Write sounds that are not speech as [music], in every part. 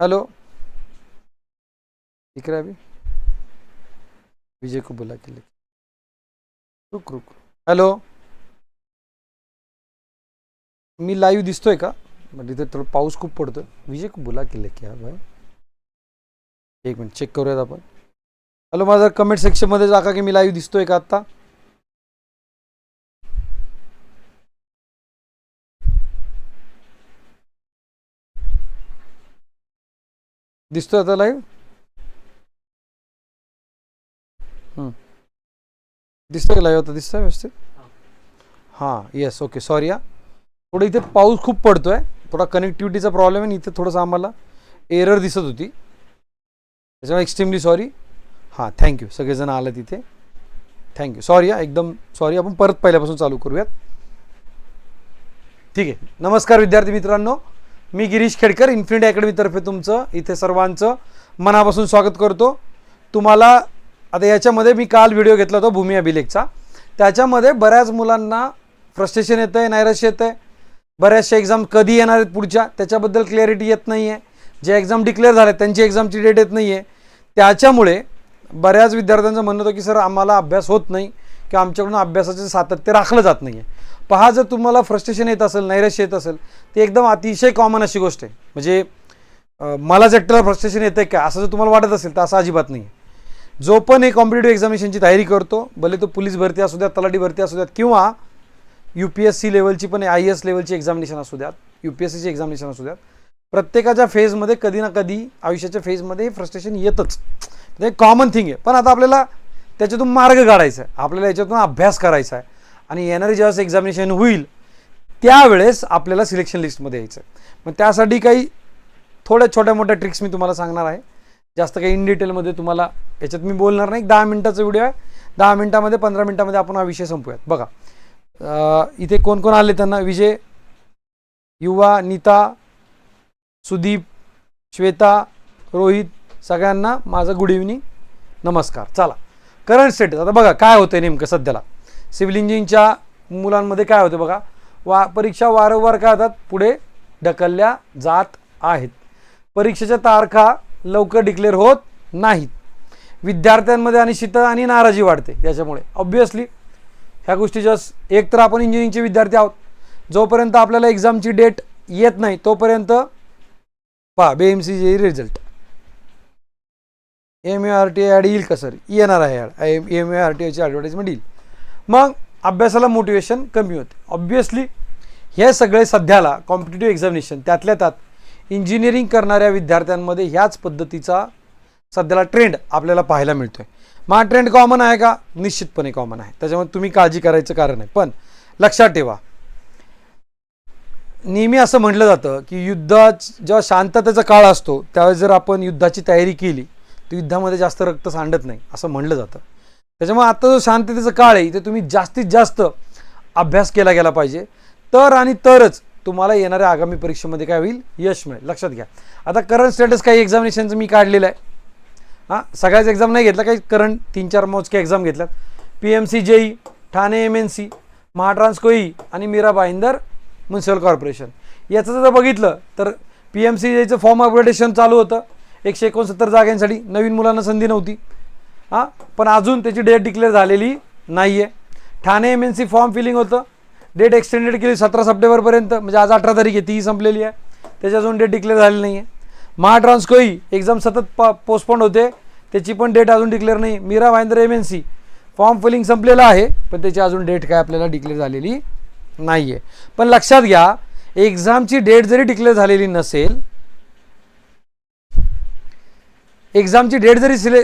Hello. दिख रहा है अभी. विजय को बुला के ले रुक रुक. हॅलो. मी लाईव्ह दिसतोय का? म्हणजे इथे थोडं पाऊस खूप पडतो विजय खूप बुला के की हा भाई. एक मिनिट चेक करूयात आपण. हॅलो माझं कमेंट सेक्शनमध्ये जा का की मी लाईव्ह दिसतोय का आत्ता? दिसतो आता लाईव्ह दिसतोय का लाईव्ह आता? दिसतोय व्यवस्थित? हां येस ओके सॉरी हा. थोडं इथे पाऊस खूप पडतोय. थोडा कनेक्टिव्हिटीचा प्रॉब्लेम आहे इथे थोडंसं आम्हाला एरर दिसत होती. त्याच्यामुळे एक्स्ट्रीमली सॉरी हां थँक्यू सगळेजण आले तिथे थँक्यू सॉरी हा एकदम सॉरी आपण परत पहिल्यापासून चालू करूयात. ठीक आहे. नमस्कार विद्यार्थी मित्रांनो. मी गिरीश खेडकर इन्फिनिटी अकॅडमीतर्फे तुमचं इथे सर्वांचं मनापासून स्वागत करतो. तुम्हाला आता याच्यामध्ये मी काल व्हिडिओ घेतला होता भूमी अभिलेखचा. त्याच्यामध्ये बऱ्याच मुलांना फ्रस्ट्रेशन येतं आहे नैराश्य येतं आहे बऱ्याचशा एक्झाम कधी येणार आहेत पुढच्या त्याच्याबद्दल क्लॅरिटी येत नाही आहे जे एक्झाम डिक्लेअर झाले त्यांची एक्झामची डेट येत नाही आहे त्याच्यामुळे बऱ्याच विद्यार्थ्यांचं म्हणणं होतं की सर आम्हाला अभ्यास होत नाही किंवा आमच्याकडून अभ्यासाचे सातत्य राखलं जात नाही आहे पहा जर तुम्हाला फ्रस्ट्रेशन येत असेल नैराश्य येत असेल ते एकदम अतिशय कॉमन अशी गोष्ट आहे. म्हणजे मला मलाच एकट्याला फ्रस्ट्रेशन येतं का असं जर तुम्हाला वाटत असेल तर असं अजिबात नाही आहे जो पण एक कॉम्पिटेटिव्ह एक्झामिनेशनची तयारी करतो भले तो पोलीस भरती असू द्यात तलाठी भरती असू द्यात किंवा यू पी एस सी लेवलची पण आय एस लेवलची एक्झामिनेशन असू द्यात यू पी एस सीची एक्झामिनेशन असू द्यात प्रत्येकाच्या फेजमध्ये कधी ना कधी आयुष्याच्या फेजमध्ये फ्रस्ट्रेशन येतच. ते कॉमन थिंग आहे. पण आता आपल्याला त्याच्यातून मार्ग काढायचा आहे. आपल्याला याच्यातून अभ्यास करायचा आहे. आणि येणारी जेव्हा एक्झामिनेशन होईल त्यावेळेस आपल्याला सिलेक्शन लिस्टमध्ये यायचं. मग त्यासाठी काही थोड्या छोट्या मोठ्या ट्रिक्स मी तुम्हाला सांगणार आहे. जास्त काही इन डिटेलमध्ये तुम्हाला याच्यात मी बोलणार नाही. एक दहा मिनटाचा व्हिडिओ आहे. दहा मिनटामध्ये पंधरा मिनटामध्ये आपण हा विषय संपूयात. बघा. इथे कोण कोण आले त्यांना? विजय युवा नीता सुदीप श्वेता रोहित सगळ्यांना माझं गुड इव्हनिंग नमस्कार. चला. करंट स्टेटस आता बघा काय होतं नेमकं सध्याला? सिव्हिल इंजिनिअरिंगच्या मुलांमध्ये काय होतं बघा वा परीक्षा वारंवार काय होतात पुढे ढकलल्या जात आहेत. परीक्षेच्या तारखा लवकर डिक्लेअर होत नाहीत. विद्यार्थ्यांमध्ये अनिश्चितता आणि नाराजी वाढते याच्यामुळे. ऑब्वियसली ह्या गोष्टी जस्ट एक तर आपण इंजिनिअरिंगचे विद्यार्थी आहोत. जोपर्यंत आपल्याला एक्झामची डेट येत नाही तोपर्यंत पहा B M C J result M A R T ad येईल का सर येणार आहे ad M A R T आयची ॲडव्हर्टाईजमेंट येईल. मग अभ्यासाला मोटिवेशन कमी होते. ऑब्वियसली हे सगळे सध्याला कॉम्पिटेटिव्ह एक्झामिनेशन त्यातल्या त्यात इंजिनिअरिंग करणाऱ्या विद्यार्थ्यांमध्ये ह्याच पद्धतीचा सध्याला ट्रेंड आपल्याला पाहायला मिळतोय. मग हा ट्रेंड कॉमन आहे का? निश्चितपणे कॉमन आहे. त्याच्यामुळे तुम्ही काळजी करायचं कारण आहे. पण लक्षात ठेवा नेहमी असं म्हटलं जातं की युद्धात जेव्हा शांततेचा काळ असतो त्यावेळेस जर आपण युद्धाची तयारी केली तर युद्धामध्ये जास्त रक्त सांडत नाही असं म्हणलं जातं. त्याच्यामुळे आता जो शांततेचा काळ आहे इथे तुम्ही जास्तीत जास्त अभ्यास केला गेला पाहिजे. तर आणि तरच तुम्हाला येणाऱ्या आगामी परीक्षेमध्ये काय होईल? यश मिळेल. लक्षात घ्या. आता करंट स्टेटस काही एक्झामिनेशनचं मी काढलेलं आहे. हां सगळ्याच एक्झाम नाही घेतला काही करंट तीन चार मोजके एक्झाम घेतल्यात. P M C JE Thane M N C महाट्रान्सकोई आणि मीरा भाईंदर म्युन्सिपल कॉर्पोरेशन याचं जर बघितलं तर पी एम सी जेचं फॉर्म अपग्रेडेशन चालू होतं. एकशे एकोणसत्तर जागांसाठी नवीन मुलांना संधी नव्हती. हां? पण अजून त्याची डेट डिक्लेअर झालेली नाही आहे Thane M N C form filling होतं. डेट एक्सटेंडेड केली सतरा सप्टेंबरपर्यंत म्हणजे आज अठरा तारीख आहे तीही संपलेली आहे. त्याची अजून डेट डिक्लेअर झालेली नाही आहे महाट्रान्सकोई एक्झाम सतत प पोस्टपोन होते. त्याची पण डेट अजून डिक्लेअर नाही. Mira Mahendra M N C form filling संपलेलं आहे. पण त्याची अजून डेट काय आपल्याला डिक्लेअर झालेली नाही आहे पण लक्षात घ्या एक्झामची डेट जरी डिक्लेअर झालेली नसेल एक्झामची डेट जरी सिले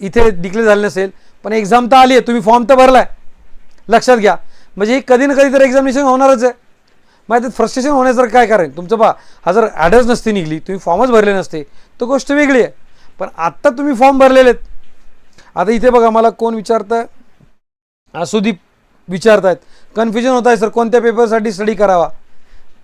इथे डिक्लेअर झाले नसेल पण एक्झाम तर आली आहे तुम्ही फॉर्म तर भरला आहे लक्षात घ्या. म्हणजे ही कधी ना कधी तर एक्झामिनेशन होणारच आहे. मग त्यात फ्रस्ट्रेशन होण्यासारखं काय कारण? तुमचं पहा हा जर ॲडच नसती निघली तुम्ही फॉर्मच भरले नसते तर गोष्ट वेगळी आहे. पण आत्ता तुम्ही फॉर्म भरलेले आहेत. आता इथे बघा मला कोण विचारतं सुदीप विचारतायत. कन्फ्युजन होत आहे सर कोणत्या पेपरसाठी स्टडी करावा?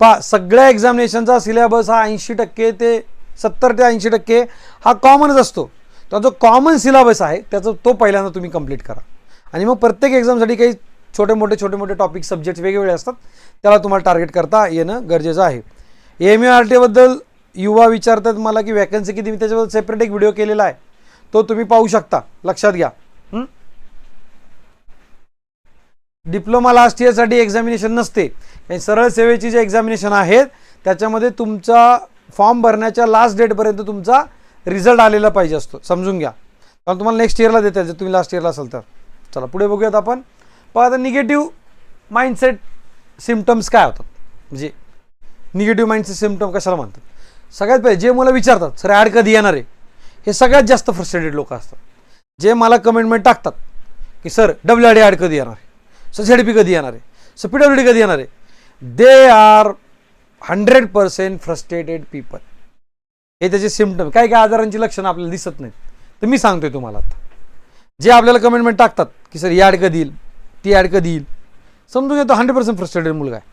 पा सगळ्या एक्झामिनेशनचा सिलेबस हा ऐंशी टक्के ते सत्तर ते ऐंशी टक्के हा कॉमनच असतो. तर जो कॉमन सिलेबस आहे त्याचं तो पहिल्यांदा तुम्ही कंप्लीट करा. आणि मग प्रत्येक एक्झामसाठी काही छोटे मोठे छोटे मोठे टॉपिक सब्जेक्ट वेगवेगळे असतात. त्याला तुम्हाला टार्गेट करता येणं गरजेचं आहे. एम यू आर टीबद्दल युवा विचारतात मला की वॅकन्सी किती? मी त्याच्याबद्दल सेपरेट एक व्हिडिओ केलेला आहे. तो तुम्ही पाहू शकता. लक्षात घ्या. डिप्लोमा लास्ट इयरसाठी एक्झामिनेशन नसते. सरळ सेवेची जे एक्झामिनेशन आहेत त्याच्यामध्ये तुमचा फॉर्म भरण्याच्या लास्ट डेटपर्यंत तुमचा रिझल्ट आलेला पाहिजे असतो. समजून घ्या. कारण तुम्हाला नेक्स्ट इयरला देता जर तुम्ही लास्ट इयरला असाल तर. चला पुढे बघूयात आपण. पण आता निगेटिव्ह माइंडसेट सिमटम्स काय होतात? म्हणजे निगेटिव्ह माइंडसेट सिमटम कशाला म्हणतात? सगळ्यात पहिले जे मला विचारतात सर ॲड कधी येणार आहे? हे सगळ्यात जास्त फ्रस्ट्रेटेड लोक असतात. जे मला कमेंटमेंट टाकतात की sir W R D ad कधी येणार आहे? सर झेड पी कधी येणार आहे? सर पी डब्ल्यू डी कधी येणार आहे? They are hundred percent frustrated people हे त्याचे सिमटम काय काय आजारांची लक्षणं आपल्याला दिसत नाहीत. तर मी सांगतोय तुम्हाला आता. जे आपल्याला कमेंटमेंट टाकतात की सर ही ॲड कधी येईल? ती ॲड कधी येईल? समजून घेतो हंड्रेड पर्सेंट फ्रस्ट्रेटेड मुलगा आहे.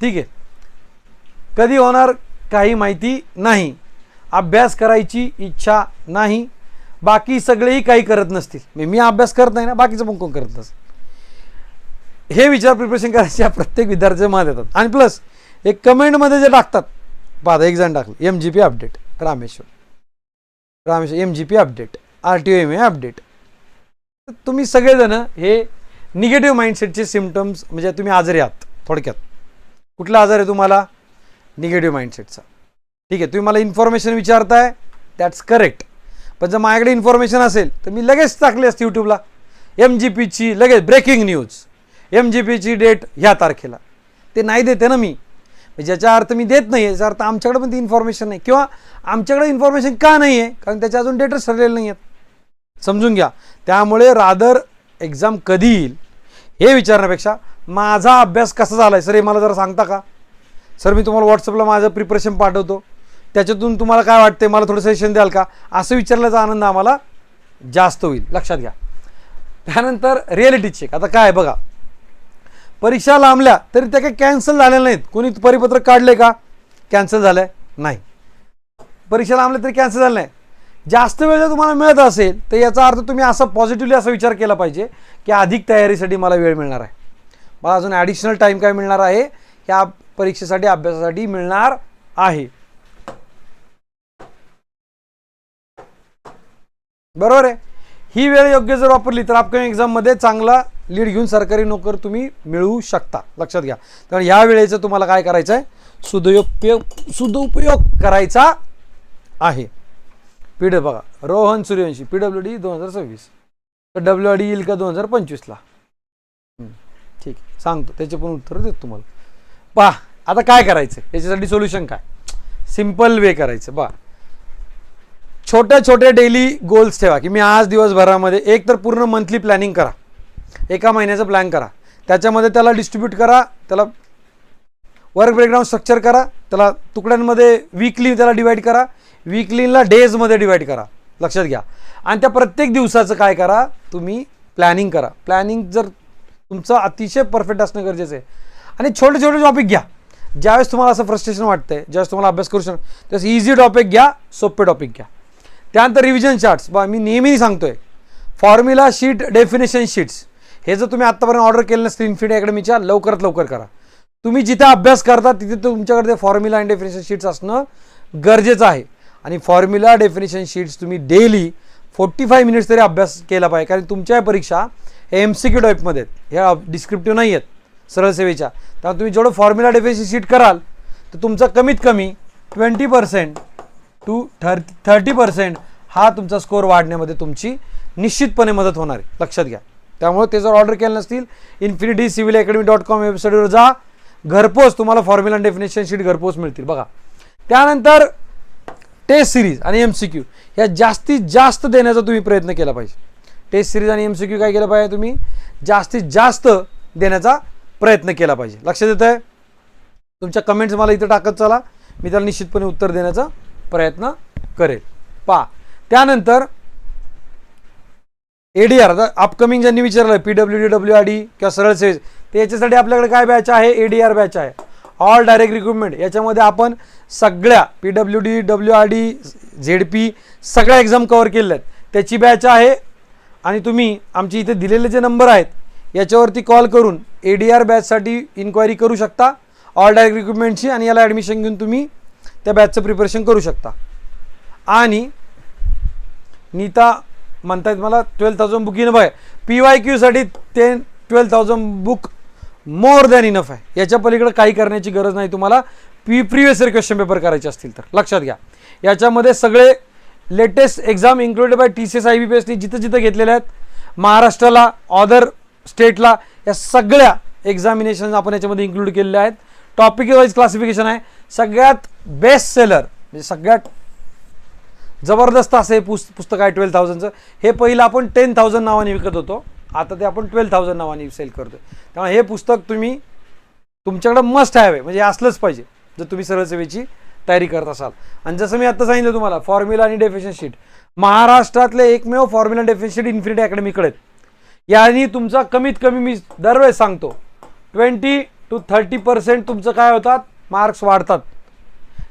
ठीक आहे? कधी होणार काही माहिती नाही. अभ्यास करायची इच्छा नाही. बाकी सगळेही काही करत नसतील. मी मी अभ्यास करत नाही ना बाकीचं पण कोण करत नसेल. हे विचार प्रिपरेशन करायचे [laughs] प्रत्येक विद्यार्थ्याच्या मनात येतात. आणि प्लस एक कमेंटमध्ये जे टाकतात पाहता एक जण टाकलं M G P update Rameshwar. Rameshwar M G P update R T O M A update तुम्ही सगळेजण हे निगेटिव्ह माइंडसेटचे सिमटम्स म्हणजे तुम्ही आजारी आहात थोडक्यात. कुठला आजार आहे तुम्हाला? निगेटिव्ह माइंडसेटचा ठीक आहे तुम्ही मला इन्फॉर्मेशन विचारताय दॅट्स करेक्ट पण जर माझ्याकडे इन्फॉर्मेशन असेल तर मी लगेच टाकली असते यूट्यूबला एम जी पीची लगेच ब्रेकिंग न्यूज एम जी पीची डेट ह्या तारखेला. ते नाही देते ना मी. म्हणजे ज्याचा अर्थ मी देत नाही याचा अर्थ आमच्याकडे पण ती इन्फॉर्मेशन नाही. किंवा आमच्याकडे इन्फॉर्मेशन का नाही आहे कारण त्याच्या अजून डेटच ठरलेले नाही आहेत समजून घ्या. त्यामुळे रादर एक्झाम कधी येईल हे विचारण्यापेक्षा माझा अभ्यास कसा झाला आहे सर हे मला जरा सांगता का? सर मी तुम्हाला व्हॉट्सअपला माझं प्रिपरेशन पाठवतो. त्याच्यातून तुम्हाला काय वाटते मला थोडं सजेशन द्याल का? असं विचारल्याचा आनंद आम्हाला जास्त होईल. लक्षात घ्या. त्यानंतर रिॲलिटी चेक आता काय बघा. परीक्षा लांबल्या तरी त्या काही कॅन्सल झालेल्या नाहीत. कोणी परिपत्रक काढले का? कॅन्सल झालं नाही. परीक्षा लांबल्या तरी कॅन्सल झालं नाही जास्त वेळ जर तुम्हाला मिळत असेल तर याचा अर्थ तुम्ही असं पॉझिटिव्हली असा विचार केला पाहिजे की अधिक तयारीसाठी मला वेळ मिळणार आहे. मला अजून ॲडिशनल टाईम काय मिळणार आहे? ह्या परीक्षेसाठी अभ्यासासाठी मिळणार आहे. बरोबर आहे? ही वेळ योग्य जर वापरली तर अपकमिंग एक्झाममध्ये चांगला लीड घेऊन सरकारी नोकर तुम्ही मिळवू शकता. लक्षात घ्या. तर ह्या वेळेचं तुम्हाला काय करायचं आहे सुदुपयोग सुदुपयोग करायचा आहे. पी ड बघा. Rohan Suryavanshi P W D दोन हजार सव्वीस. तर डब्ल्यू डी येईल का दोन हजार पंचवीसला ठीक. आहे सांगतो. त्याचे पण उत्तर देतो तुम्हाला. पहा आता काय करायचं याच्यासाठी सोल्युशन काय? सिंपल वे करायचं. पहा छोट्या छोट्या डेली गोल्स ठेवा की मी आज दिवसभरामध्ये एक तर पूर्ण मंथली प्लॅनिंग करा. एका महिन्याचं प्लॅन करा. त्याच्यामध्ये त्याला डिस्ट्रीब्यूट करा त्याला वर्क ब्रेकडाऊन स्ट्रक्चर करा त्याला तुकड्यांमध्ये वीकली त्याला डिवाईड करा वीकलीला डेजमध्ये डिवाईड करा. लक्षात घ्या. आणि त्या प्रत्येक दिवसाचं काय करा तुम्ही प्लॅनिंग करा. प्लॅनिंग जर तुमचं अतिशय परफेक्ट असणं गरजेचं आहे. आणि छोटे छोटे टॉपिक घ्या. ज्यावेळेस तुम्हाला असं फ्रस्ट्रेशन वाटतंय ज्यावेळेस तुम्हाला अभ्यास करू शकतो त्यावेळेस इझी टॉपिक घ्या सोपे टॉपिक घ्या. त्यानंतर रिव्हिजन चार्ट्स बा मी नेहमी सांगतोय फॉर्म्युला शीट डेफिनेशन शीट्स हे जर तुम्ही आत्तापर्यंत ऑर्डर केलं नसतील इन्फिनिटी अकॅडमीच्या लवकरात लवकर करा. तुम्ही जिथे अभ्यास करता तिथे तुमच्याकडे फॉर्म्युला आणि डेफिनेशन शीट्स असणं गरजेचं आहे. आणि फॉर्म्युला डेफिनेशन शीट्स तुम्ही डेली फोर्टी फाय मिनिट्स तरी अभ्यास केला पाहिजे. कारण तुमच्या या परीक्षा हे एम सी क्यू टाईपमध्ये आहेत. ह्या डिस्क्रिप्टिव्ह नाही आहेत. सरळ सेवेच्या. त्यामुळे तुम्ही जेवढं फॉर्म्युला डेफिनेशन शीट कराल तर तुमचा कमीत कमी twenty percent to thir thirty percent हा तुमचा स्कोअर वाढण्यामध्ये तुमची निश्चितपणे मदत होणार आहे. लक्षात घ्या. त्यामुळे ते जर ऑर्डर केलं नसतील infinity civil academy dot com वेबसाईटवर जा. घरपोच तुम्हाला फॉर्म्युला डेफिनेशन शीट घरपोच मिळतील. बघा. त्यानंतर टेस्ट सिरीज आणि एम सी क्यू ह्या जास्तीत जास्त देण्याचा तुम्ही प्रयत्न केला पाहिजे. टेस्ट सिरीज आणि एम सी क्यू काय केलं पाहिजे तुम्ही? जास्तीत जास्त देण्याचा प्रयत्न केला पाहिजे. लक्षात येत आहे तुमच्या कमेंट्स मला इथं टाकत चला. मी त्याला निश्चितपणे उत्तर देण्याचा प्रयत्न करेल. पा त्यानंतर एडीआर आता अपकमिंग ज्यांनी विचारलं P W D W R D किंवा सरळ सेवेज तर याच्यासाठी आपल्याकडे काय बॅच आहे? एडीआर बॅच आहे. ऑल डायरेक्ट रिक्रुटमेंट याच्यामध्ये आपण सगळ्या P W D W R D Z P सगळ्या एक्झाम कवर केलेल्या आहेत. त्याची बॅच आहे. आणि तुम्ही आमचे इथे दिलेले जे नंबर आहेत याच्यावरती कॉल करून ए डी आर बॅचसाठी इन्क्वायरी करू शकता. ऑल डायरेक्ट रिक्रुटमेंटची आणि याला ॲडमिशन घेऊन तुम्ही त्या बॅचचं प्रिपरेशन करू शकता. आणि नीता म्हणतायत मला ट्वेल्व थाउजंड बुक इन आहे. पी वाय क्यूसाठी ते twelve thousand book more than enough आहे. याच्या पलीकडे काही करण्याची गरज नाही तुम्हाला. P previous year question paper करायचे असतील तर. लक्षात घ्या. याच्यामध्ये सगळे latest exam included by T C S I B P एसनी जिथं जिथं घेतलेल्या आहेत. महाराष्ट्राला ऑदर स्टेटला या सगळ्या एक्झामिनेशन आपण याच्यामध्ये इन्क्लूड केलेल्या आहेत. टॉपिक वाईज क्लासिफिकेशन आहे. सगळ्यात बेस्ट सेलर म्हणजे सगळ्यात जबरदस्त असं हे पुस्त पुस्तक आहे ट्वेल्व थाउजंडचं हे पहिलं आपण टेन थाउजंड नावाने विकत होतो. आता ते आपण ट्वेल्व थाउजंड नावाने सेल करतो त्यामुळे हे पुस्तक तुम्ही तुमच्याकडं मस्ट हॅव आहे. म्हणजे असलंच पाहिजे. जर तुम्ही सरळ सेवेची तयारी करत असाल. आणि जसं मी आता सांगितलं तुम्हाला फॉर्म्युला आणि डेफिनेशन शीट महाराष्ट्रातले एकमेव फॉर्म्युला डेफिनेशन शीट इन्फिनिटी अकॅडमीकडे आहेत यानी तुमचा कमीत कमी मी दरवेळेस सांगतो ट्वेंटी टू थर्टी पर्सेंट तुमचं काय होतात? मार्क्स वाढतात.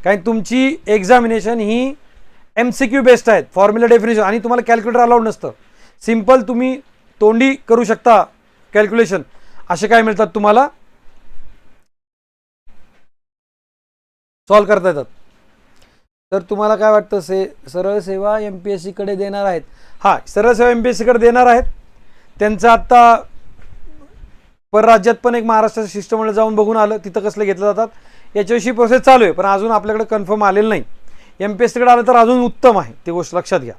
कारण तुमची एक्झामिनेशन ही एम सी क्यू बेस्ड आहेत फॉर्म्युला डेफिनेशन आणि तुम्हाला कॅल्क्युलेटर अलाउड नसतं. सिंपल तुम्ही तोंडी करू शकता कॅल्क्युलेशन असे काय मिळतात तुम्हाला? सॉल्व करता येतात. तर तुम्हाला काय वाटतं? से सरळ सेवा एम पी एस सीकडे देणार आहेत. हां सरळ सेवा एम पी एस सीकडे देणार आहेत. त्यांचं आत्ता परराज्यात पण एक महाराष्ट्राचं शिष्टमंडळ जाऊन बघून आलं. तिथं कसले घेतलं जातात? याच्याविषयी प्रोसेस चालू आहे पण अजून आपल्याकडे कन्फर्म आलेलं नाही. एम पी एस सीकडे आलं तर अजून उत्तम आहे. ती गोष्ट लक्षात घ्या.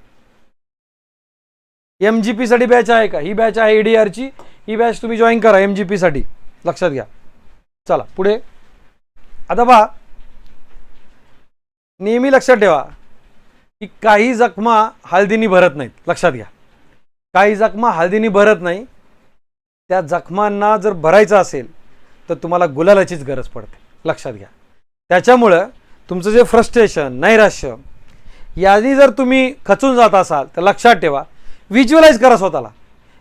एम जी पीसाठी बॅच आहे का? ही बॅच आहे डी आरची ही बॅच तुम्ही जॉईन करा एम जी पीसाठी लक्षात घ्या. चला पुढे. आता पहा. नेहमी लक्षात ठेवा की काही जखमा हळदीनी भरत नाहीत. लक्षात घ्या. काही जखमा हळदीनी भरत नाही. त्या जखमांना जर भरायचं असेल तर तुम्हाला गुलालाचीच गरज पडते. लक्षात घ्या. त्याच्यामुळं तुमचं जे फ्रस्ट्रेशन नैराश्य यादी जर तुम्ही खचून जात असाल तर लक्षात ठेवा. व्हिज्युअलाइज करा स्वतःला.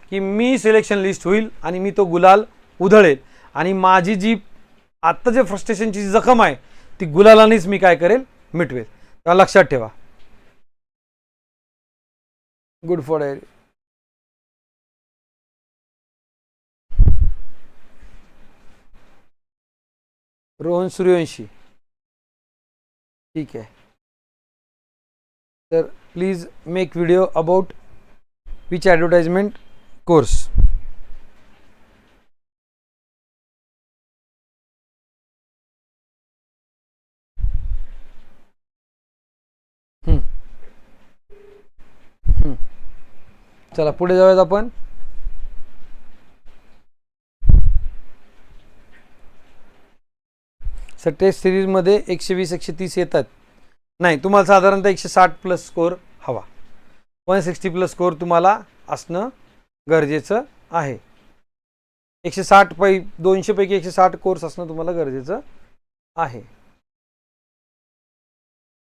की मी सिलेक्शन लिस्ट होईल आणि मी तो गुलाल उधळेल. आणि माझी जी आत्ता जे फ्रस्ट्रेशनची जी जखम आहे ती गुलालानेच मी काय करेल? मिटवेल. तेव्हा लक्षात ठेवा. Good for diary Rohan Suryavanshi. ठीक आहे. तर please make video about which advertisement course चला पुढे जाऊयात आपण. सर टेस्ट सिरीजमध्ये एकशे वीस एकशे तीस येतात. नाही तुम्हाला साधारणतः एकशे साठ प्लस स्कोअर हवा. वन सिक्स्टी प्लस स्कोअर तुम्हाला असणं गरजेचं आहे. एकशे साठ पै दोनशेपैकी एकशे साठ कोर्स असणं तुम्हाला गरजेचं आहे.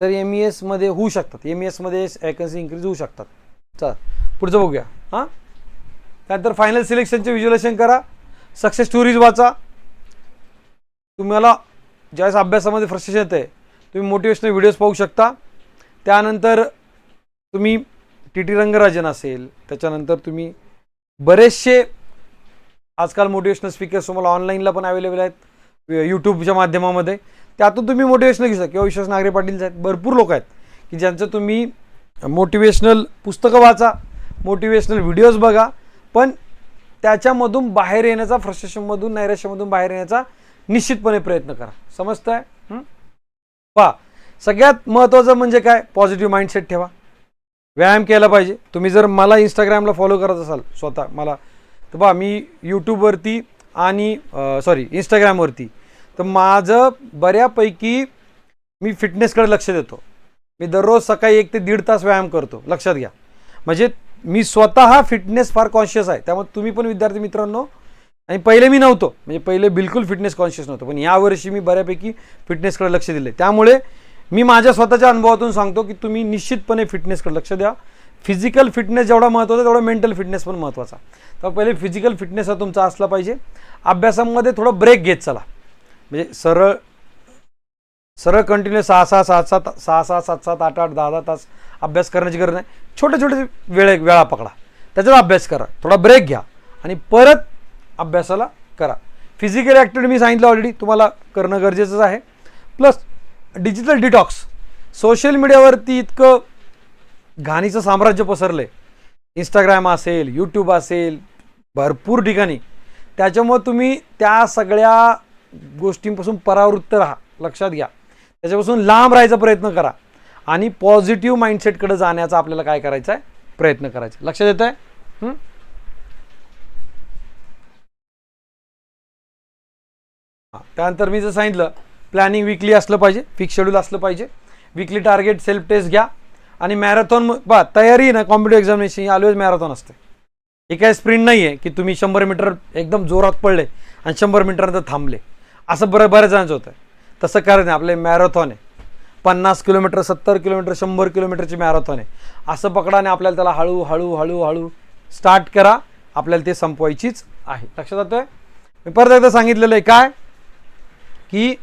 तर एम ई एसमध्ये होऊ शकतात. एम ई एसमध्ये वॅकन्सी इन्क्रीज होऊ शकतात. चला पुढचं बघूया. हां? त्यानंतर फायनल सिलेक्शनचे व्हिज्युलेशन करा. सक्सेस स्टोरीज वाचा. तुम्हाला ज्यावेळेस अभ्यासामध्ये फ्रस्ट्रेशन येते तुम्ही मोटिवेशनल व्हिडिओज पाहू शकता. त्यानंतर तुम्ही टी टी रंगराजन असेल त्याच्यानंतर तुम्ही बरेचसे आजकाल मोटिवेशनल स्पीकर्स तुम्हाला ऑनलाईनला पण अवेलेबल आहेत यूट्यूबच्या माध्यमामध्ये. त्यातून तुम्ही मोटिवेशनल घेऊ शकता. किंवा विश्वास नागरे पाटील आहेत भरपूर लोक आहेत की ज्यांचं तुम्ही मोटिवेशनल पुस्तकं वाचा मोटिवेशनल व्हिडिओज बघा. पण त्याच्यामधून बाहेर येण्याचा फ्रस्ट्रेशनमधून नैराश्यामधून बाहेर येण्याचा निश्चितपणे प्रयत्न करा. समजतंय? पहा सगळ्यात महत्त्वाचं म्हणजे काय? पॉझिटिव्ह माइंडसेट ठेवा. व्यायाम केला पाहिजे. तुम्ही जर मला इंस्टाग्रामला फॉलो करत असाल स्वतः मला तर बा मी यूट्यूबवरती आणि सॉरी इंस्टाग्रामवरती तर माझं बऱ्यापैकी मी फिटनेसकडे लक्ष देतो. मी दररोज सकाळी एक ते दीड तास व्यायाम करतो. लक्षात घ्या. म्हणजे मी स्वतः फिटनेस फार कॉन्शियस आहे. त्यामुळे तुम्ही पण विद्यार्थी मित्रांनो आणि पहिले मी नव्हतो. म्हणजे पहिले बिलकुल फिटनेस कॉन्शियस नव्हतो. पण यावर्षी मी बऱ्यापैकी फिटनेसकडे लक्ष दिले त्यामुळे मी माझ्या स्वतःच्या अनुभवातून सांगतो की तुम्ही निश्चितपणे फिटनेसकडे लक्ष द्या. फिजिकल फिटनेस जेवढा महत्त्वाचा तेवढा मेंटल फिटनेस पण महत्त्वाचा तर पहिले फिजिकल फिटनेस हा तुमचा असला पाहिजे. अभ्यासामध्ये थोडं ब्रेक घेत चला. म्हणजे सरळ सरळ कंटिन्यू सहा सहा सात सात सहा सहा सात सात आठ आठ दहा दहा तास अभ्यास करण्याची गरज नाही. छोटे छोटे वेळे वेळा पकडा. त्याच्यात अभ्यास करा. थोडा ब्रेक घ्या. आणि परत अभ्यासाला करा. फिजिकल ॲक्टिव्हिटी मी सांगितलं ऑलरेडी तुम्हाला करणं गरजेचंच आहे. प्लस डिजिटल डिटॉक्स सोशल मीडियावरती इतकं घाणीचं साम्राज्य पसरलं आहे इंस्टाग्राम असेल यूट्यूब असेल भरपूर ठिकाणी. त्याच्यामुळं तुम्ही त्या सगळ्या गोष्टींपासून परावृत्त राहा. लक्षात घ्या. त्याच्यापासून लांब राहायचा प्रयत्न करा. आणि पॉझिटिव्ह माइंडसेटकडे जाण्याचा आपल्याला काय करायचं आहे प्रयत्न करायचा लक्षात येत आहे त्यानंतर मी जर सांगितलं प्लॅनिंग विकली असलं पाहिजे फिक्स शेड्यूल असलं पाहिजे. विकली टार्गेट सेल्फ टेस्ट घ्या. आणि मॅरेथॉन बा तयारी ना कॉम्पिटिव्ह एक्झामिनेशन ही ऑलवेज मॅरेथॉन असते. हे काय स्प्रिंट नाही आहे की तुम्ही शंभर मीटर एकदम जोरात पडले आणि शंभर मीटरनंतर थांबले. असं बरं बऱ्याच जणांचं होतं. तसं करत नाही आपले मॅरेथॉन आहे. पन्नास किलोमीटर सत्तर किलोमीटर शंभर किलोमीटरची मॅरेथॉन आहे. असं पकडाने आपल्याला त्याला हळू हळू हळू हळू स्टार्ट करा. आपल्याला ते संपवायचीच आहे. लक्षात आहे मी परत एकदा सांगितलेलं आहे काय? की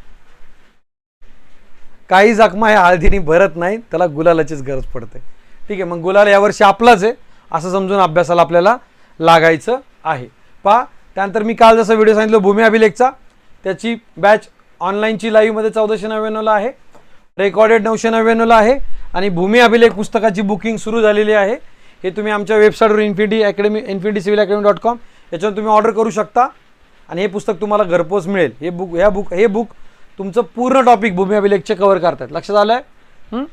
काही जखमा ह्या हळदीने भरत नाही त्याला गुलालाचीच गरज पडते. ठीक आहे मग गुलाल यावर्षी आपलाच आहे असं समजून अभ्यासाला आपल्याला लागायचं आहे. पहा त्यानंतर मी काल जसं व्हिडिओ सांगितलं भूमी अभिलेखचा त्याची बॅच ऑनलाईनची लाईव्हमध्ये चौदाशे नव्याण्णवला आहे रेकॉर्डेड नऊशे नव्याण्णवला आहे आणि भूमी अभिलेख पुस्तकाची बुकिंग सुरू झालेली आहे. हे तुम्ही आमच्या वेबसाईटवर infinity academy infinity civil academy dot com याच्यावर तुम्ही ऑर्डर करू शकता. आणि हे पुस्तक तुम्हाला घरपोच मिळेल. हे बुक ह्या बुक हे बुक तुमचं पूर्ण टॉपिक भूमी अभिलेखचे कव्हर करतात. लक्षात आलं आहे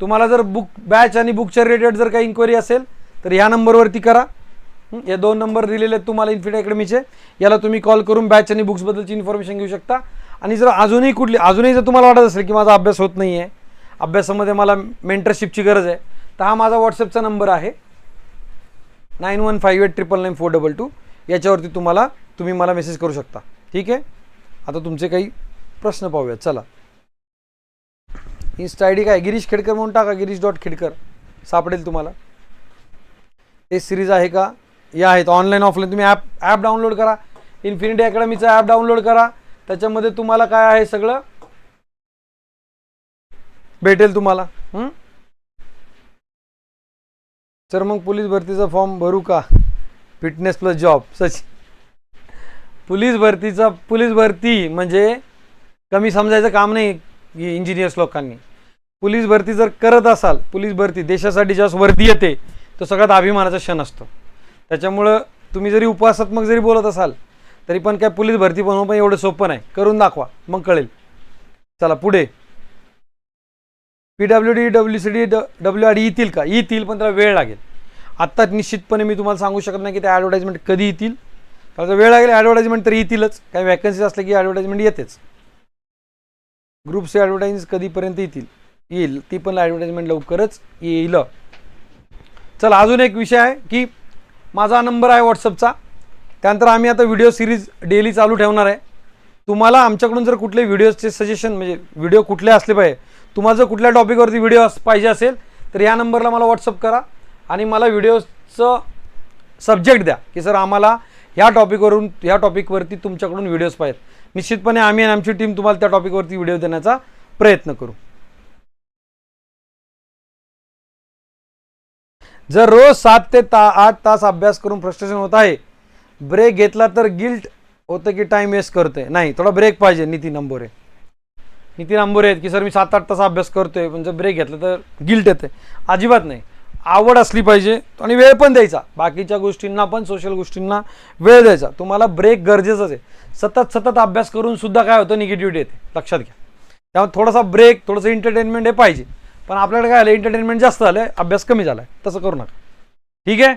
तुम्हाला जर बुक बॅच आणि बुकच्या रिलेटेड जर काही इन्क्वायरी असेल तर ह्या नंबरवरती करा. या हे दोन नंबर दिलेले आहेत तुम्हाला इन्फिट अकॅडमीचे याला तुम्ही कॉल करून बॅच आणि बुक्सबद्दलची इन्फॉर्मेशन घेऊ शकता. आणि जर अजूनही कुठली अजूनही जर तुम्हाला वाटत असेल की माझा अभ्यास होत नाही आहे अभ्यासामध्ये मला मेंटरशिपची गरज आहे तर हा माझा व्हॉट्सअपचा नंबर आहे. Nine one five eight triple nine four double two. याच्यावरती तुम्हाला तुम्ही मला मेसेज करू शकता. ठीक आहे? आता तुमचे काही प्रश्न पाहूयात. चला. इन्स्टा आय डी काय? गिरीश खेडकर म्हणून टाका. गिरीश डॉट खेडकर. सापडेल तुम्हाला. ते सिरीज आहे का? या आहेत. ऑनलाईन ऑफलाईन तुम्ही ॲप ॲप डाउनलोड करा. इन्फिनिटी अकॅडमीचा ॲप डाउनलोड करा. त्याच्यामध्ये तुम्हाला काय आहे सगळं? भेटेल तुम्हाला. तर सर मग पोलीस भरतीचा फॉर्म भरू का? Fitness plus job such police भरतीचा पोलीस भरती म्हणजे कमी समजायचं काम नाही इंजिनियर्स लोकांनी. पोलीस भरती जर करत असाल पोलीस भरती देशासाठी ज्यावेळेस वर्दी येते तो सगळ्यात अभिमानाचा क्षण असतो. त्याच्यामुळं तुम्ही जरी उपवासात्मक जरी बोलत असाल तरी पण काय पोलीस भरती बनवणं पण एवढं सोपं नाही. करून दाखवा मग कळेल. चला पुढे. P W D W C D W R D येतील का? येतील पण त्याला वेळ लागेल. आत्ताच निश्चितपणे मी तुम्हाला सांगू शकत नाही की त्या ॲडव्हर्टाईजमेंट कधी येतील. आता जर वेळ लागेल ॲडव्हर्टाईजमेंट तर येतीलच. काही वॅकन्सीज असल्या की ॲडव्हर्टाईजमेंट येतेच. ग्रुपचे ॲडव्हर्टाईज कधीपर्यंत येतील? येईल. ती पण ॲडव्हर्टाईजमेंट लवकरच येईल. चला अजून एक विषय आहे की माझा नंबर आहे व्हॉट्सअपचा त्यानंतर आम्ही आता व्हिडिओ सिरीज डेली चालू ठेवणार आहे. तुम्हाला आमच्याकडून जर कुठले व्हिडिओचे सजेशन म्हणजे व्हिडिओ कुठले असले पाहिजे तुम्हाला जर कुठल्या टॉपिकवरती व्हिडिओ पाहिजे असेल तर या नंबरला मला व्हॉट्सअप करा आणि मला व्हिडिओचं सब्जेक्ट द्या. की सर आम्हाला ह्या टॉपिकवरून ह्या टॉपिकवरती तुमच्याकडून व्हिडिओज पाहिजेत. निश्चितपणे आम्ही आणि आमची टीम तुम्हाला त्या टॉपिकवरती व्हिडिओ देण्याचा प्रयत्न करू. जर रोज सात ते ता आठ तास अभ्यास करून फ्रस्ट्रेशन होत आहे ब्रेक घेतला तर गिल्ट होतं की टाइम वेस्ट करतोय. नाही थोडा ब्रेक पाहिजे नितीन अंबोरे नितीन अंबोरे आहेत की सर मी सात आठ तास अभ्यास करतोय पण जर ब्रेक घेतला तर गिल्ट येते अजिबात नाही. आवड असली पाहिजे आणि वेळ पण द्यायचा. बाकीच्या गोष्टींना पण सोशल गोष्टींना वेळ द्यायचा. तुम्हाला ब्रेक गरजेचंच आहे. सतत सतत अभ्यास करून सुद्धा काय होतं? निगेटिव्हिटी येते. लक्षात घ्या. त्यामुळे थोडासा ब्रेक थोडंसं एंटरटेनमेंट हे पाहिजे. पण आपल्याकडे काय आलं एंटरटेनमेंट जास्त झालं आहे अभ्यास कमी झाला आहे तसं करू नका. ठीक आहे?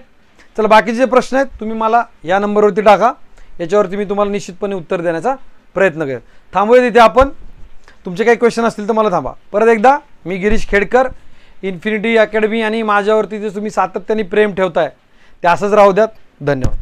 चला बाकीचे जे प्रश्न आहेत तुम्ही मला या नंबरवरती टाका. याच्यावरती मी तुम्हाला निश्चितपणे उत्तर देण्याचा प्रयत्न करेल थांबूया तिथे आपण. तुमचे काही क्वेश्चन असतील तर मला थांबा. परत एकदा मी गिरीश खेडकर इन्फिनिटी अकॅडमी आणि माझ्यावरती जे तुम्ही सातत्याने प्रेम ठेवताय ते असंच राहू द्यात. धन्यवाद.